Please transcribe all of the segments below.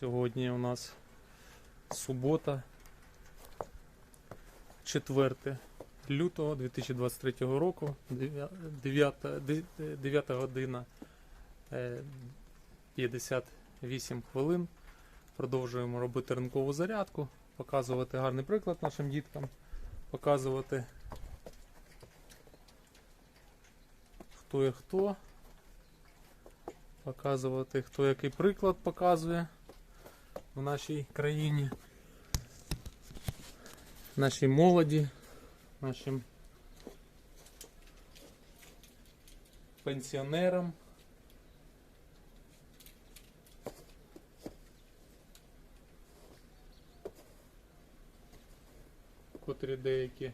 Сьогодні у нас субота, 4 лютого 2023 року, 9, 9 година е, 58 хвилин. Продовжуємо робити ранкову зарядку, показувати гарний приклад нашим діткам, показувати хто є хто, показувати хто який приклад показує в нашій країні, нашій молоді, нашим пенсіонерам. Котрі деякі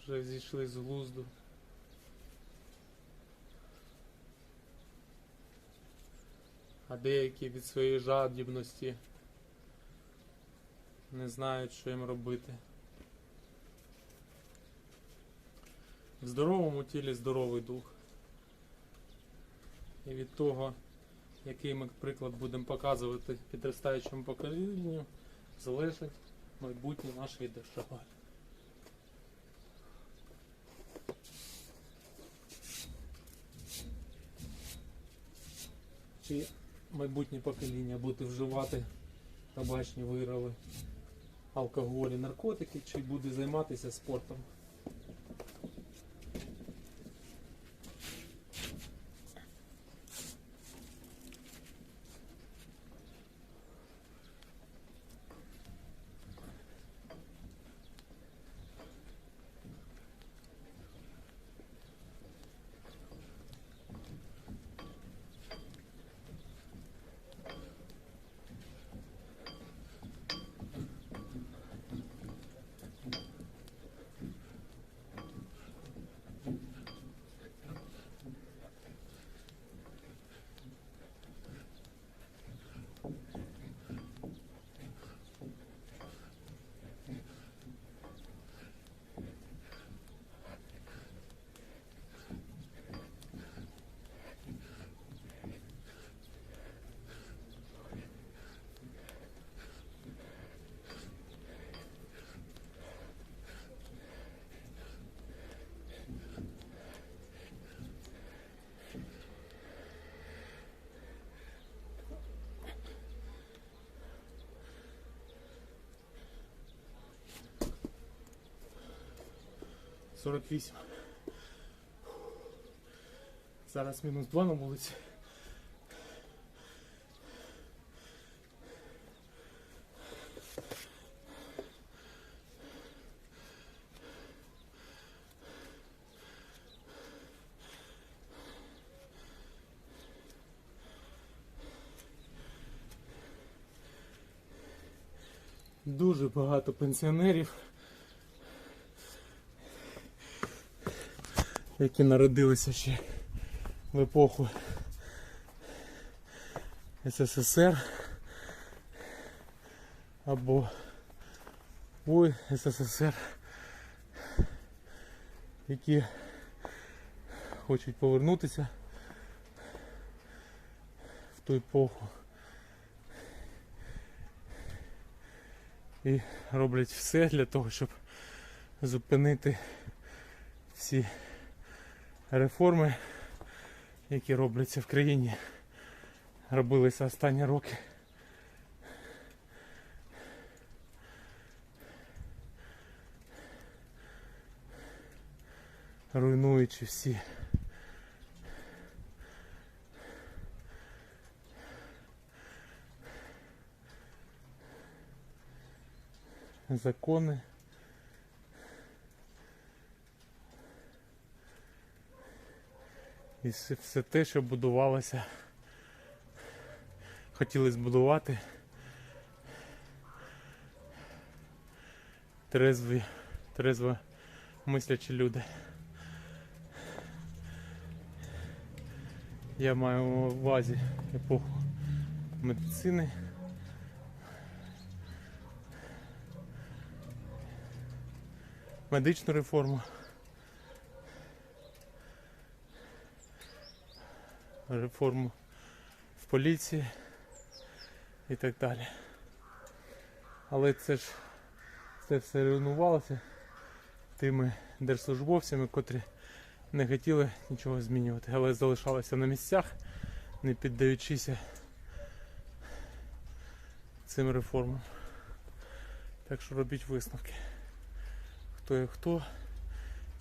вже зійшли з глузду. А деякі від своєї жадібності не знають, що їм робити. В здоровому тілі здоровий дух. І від того, який ми приклад будемо показувати підростаючому поколінню, залежить майбутнє нашої держави. Чи майбутнє покоління буде вживати табачні вироби, алкоголь і наркотики, чи буде займатися спортом. Сорок вісім. Зараз мінус два на вулиці. Дуже багато пенсіонерів, які народилися ще в епоху СССР або ой СССР, які хочуть повернутися в ту епоху. і роблять все для того, щоб зупинити всі реформи, які робляться в країні, робилися останні роки. Руйнуючи всі закони. І все, те, що будувалося, хотіли збудувати трезві, трезво мислячі люди. Я маю на увазі епоху медицини. медичну реформу. Реформу в поліції. і так далі. Але це ж це все руйнувалося тими держслужбовцями, котрі не хотіли нічого змінювати, але залишалися на місцях, не піддаючися цим реформам. Так що робіть висновки. Хто є хто,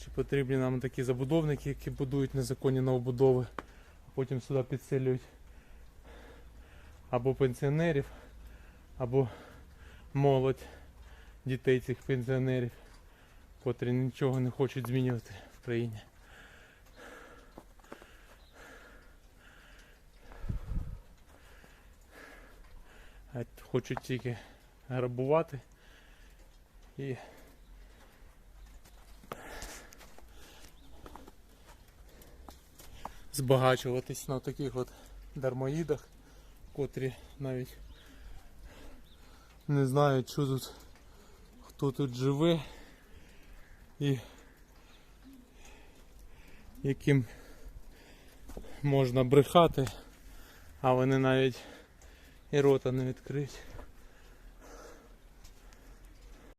чи потрібні нам такі забудовники, які будують незаконні новобудови, потім сюди підселюють або пенсіонерів, або молодь дітей цих пенсіонерів, котрі нічого не хочуть змінювати в країні. Хочуть тільки грабувати і збагачуватись на таких от дармоїдах, котрі навіть не знають, що тут, хто тут живе і яким можна брехати, а вони навіть і рота не відкриють.